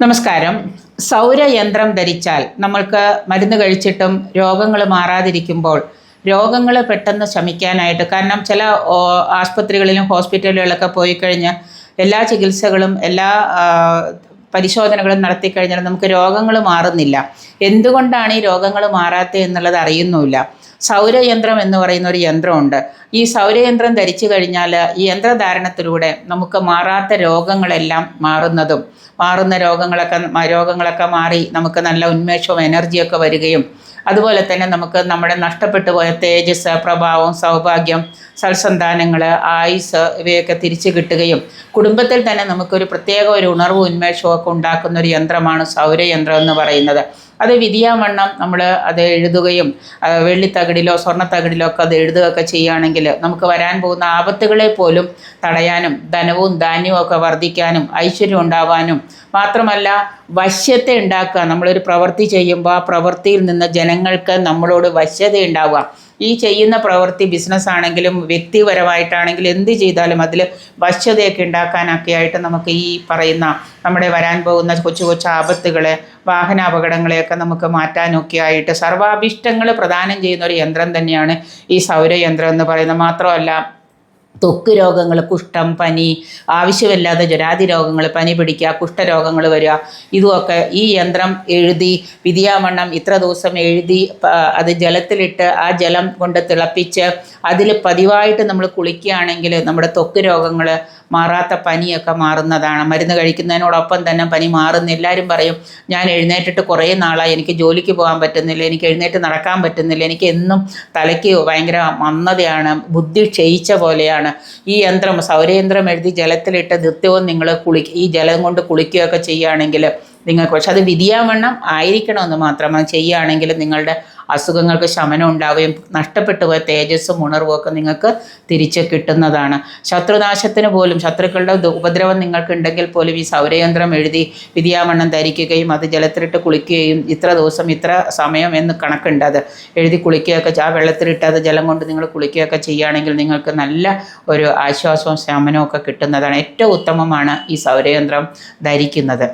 നമസ്കാരം. സൗരയന്ത്രം ധരിച്ചാൽ നമ്മൾക്ക് മരുന്ന് കഴിച്ചിട്ടും രോഗങ്ങൾ മാറാതിരിക്കുമ്പോൾ രോഗങ്ങൾ പെട്ടെന്ന് ശമിക്കാനായിട്ട് കാരണം ചില ആശുപത്രികളിലും ഹോസ്പിറ്റലുകളിലൊക്കെ പോയി കഴിഞ്ഞ് എല്ലാ ചികിത്സകളും എല്ലാ പരിശോധനകളും നടത്തി കഴിഞ്ഞാൽ നമുക്ക് രോഗങ്ങൾ മാറുന്നില്ല. എന്തുകൊണ്ടാണ് ഈ രോഗങ്ങൾ മാറാത്തത് എന്നുള്ളത് അറിയുന്നുമില്ല. സൗരയന്ത്രം എന്ന് പറയുന്ന ഒരു യന്ത്രമുണ്ട്. ഈ സൗരയന്ത്രം ധരിച്ചു കഴിഞ്ഞാൽ ഈ യന്ത്രധാരണത്തിലൂടെ നമുക്ക് മാറാത്ത രോഗങ്ങളെല്ലാം മാറുന്നതും മാറുന്ന രോഗങ്ങളൊക്കെ രോഗങ്ങളൊക്കെ മാറി നമുക്ക് നല്ല ഉന്മേഷവും എനർജിയൊക്കെ വരികയും അതുപോലെ തന്നെ നമുക്ക് നമ്മുടെ നഷ്ടപ്പെട്ടു പോയ തേജസ് പ്രഭാവം സൗഭാഗ്യം സൽസന്താനങ്ങൾ ആയുസ് ഇവയൊക്കെ തിരിച്ചു കിട്ടുകയും കുടുംബത്തിൽ തന്നെ നമുക്കൊരു പ്രത്യേക ഒരു ഉണർവും ഉന്മേഷവും ഒക്കെ ഉണ്ടാക്കുന്ന ഒരു യന്ത്രമാണ് സൗരയന്ത്രം എന്ന് പറയുന്നത്. അത് വിധിയാവണ്ണം നമ്മൾ അത് എഴുതുകയും വെള്ളിത്തകടിലോ സ്വർണത്തകിടിലോ ഒക്കെ അത് എഴുതുകയൊക്കെ ചെയ്യുകയാണെങ്കിൽ നമുക്ക് വരാൻ പോകുന്ന ആപത്തുകളെ പോലും തടയാനും ധനവും ധാന്യവും ഒക്കെ വർദ്ധിക്കാനും ഐശ്വര്യം ഉണ്ടാവാനും മാത്രമല്ല വശ്യത്തെ ഉണ്ടാക്കുക. നമ്മളൊരു പ്രവൃത്തി ചെയ്യുമ്പോൾ ആ പ്രവൃത്തിയിൽ നിന്ന് ജനങ്ങൾക്ക് നമ്മളോട് വശ്യത ഉണ്ടാവുക. ഈ ചെയ്യുന്ന പ്രവൃത്തി ബിസിനസ് ആണെങ്കിലും വ്യക്തിപരമായിട്ടാണെങ്കിലും എന്ത് ചെയ്താലും അതിൽ വശ്യതയൊക്കെ ഉണ്ടാക്കാനൊക്കെ ആയിട്ട് നമുക്ക് ഈ പറയുന്ന നമ്മുടെ വരാൻ പോകുന്ന കൊച്ചു കൊച്ചു ആപത്തുകളെ വാഹനാപകടങ്ങളെയൊക്കെ നമുക്ക് മാറ്റാനൊക്കെ ആയിട്ട് സർവാഭിഷ്ടങ്ങൾ പ്രദാനം ചെയ്യുന്ന ഒരു യന്ത്രം തന്നെയാണ് ഈ സൗരയന്ത്രം എന്ന് പറയുന്നത്. മാത്രമല്ല ത്വക്ക് രോഗങ്ങൾ കുഷ്ഠം പനി ആവശ്യമില്ലാതെ ജ്വരാതി രോഗങ്ങൾ പനി പിടിക്കുക കുഷ്ഠരോഗങ്ങൾ വരിക ഇതുമൊക്കെ ഈ യന്ത്രം എഴുതി വിധിയാമണ്ണം ഇത്ര ദിവസം എഴുതി അത് ജലത്തിലിട്ട് ആ ജലം കൊണ്ട് തിളപ്പിച്ച് അതിൽ പതിവായിട്ട് നമ്മൾ കുളിക്കുകയാണെങ്കിൽ നമ്മുടെ തൊക്ക് രോഗങ്ങൾ മാറാത്ത പനിയൊക്കെ മാറുന്നതാണ്. മരുന്ന് കഴിക്കുന്നതിനോടൊപ്പം തന്നെ പനി മാറുന്ന എല്ലാവരും പറയും ഞാൻ എഴുന്നേറ്റിട്ട് കുറേ നാളായി. എനിക്ക് ജോലിക്ക് പോകാൻ പറ്റുന്നില്ല. എനിക്ക് എഴുന്നേറ്റ് നടക്കാൻ പറ്റുന്നില്ല. എനിക്ക് എന്നും തലയ്ക്ക് ഭയങ്കര മന്ദതയാണ്. ബുദ്ധി ക്ഷയിച്ച പോലെയാണ്. ഈ യന്ത്രം സൗരയന്ത്രം എഴുതി ജലത്തിലിട്ട് നിത്യവും നിങ്ങൾ കുളി ഈ ജലം കൊണ്ട് കുളിക്കുകയൊക്കെ ചെയ്യുകയാണെങ്കിൽ നിങ്ങൾക്ക് പക്ഷെ അത് വിധിയാവണ്ണം ആയിരിക്കണമെന്ന് മാത്രം അത് ചെയ്യുകയാണെങ്കിൽ നിങ്ങളുടെ അസുഖങ്ങൾക്ക് ശമനം ഉണ്ടാവുകയും നഷ്ടപ്പെട്ടു പോയ തേജസ്സും ഉണർവും ഒക്കെ നിങ്ങൾക്ക് തിരിച്ച് കിട്ടുന്നതാണ്. ശത്രുനാശത്തിന് പോലും ശത്രുക്കളുടെ ഉപദ്രവം നിങ്ങൾക്ക് ഉണ്ടെങ്കിൽ പോലും ഈ സൗരയന്ത്രം എഴുതി വിധിയാവണ്ണം ധരിക്കുകയും അത് ജലത്തിലിട്ട് കുളിക്കുകയും ഇത്ര ദിവസം ഇത്ര സമയം എന്ന് കണക്കുണ്ട് അത്. എഴുതി കുളിക്കുകയൊക്കെ ആ വെള്ളത്തിലിട്ട് അത് ജലം കൊണ്ട് നിങ്ങൾ കുളിക്കുകയൊക്കെ ചെയ്യുകയാണെങ്കിൽ നിങ്ങൾക്ക് നല്ല ഒരു ആശ്വാസവും ശമനവും ഒക്കെ കിട്ടുന്നതാണ്. ഏറ്റവും ഉത്തമമാണ് ഈ സൗരയന്ത്രം ധരിക്കുന്നത്.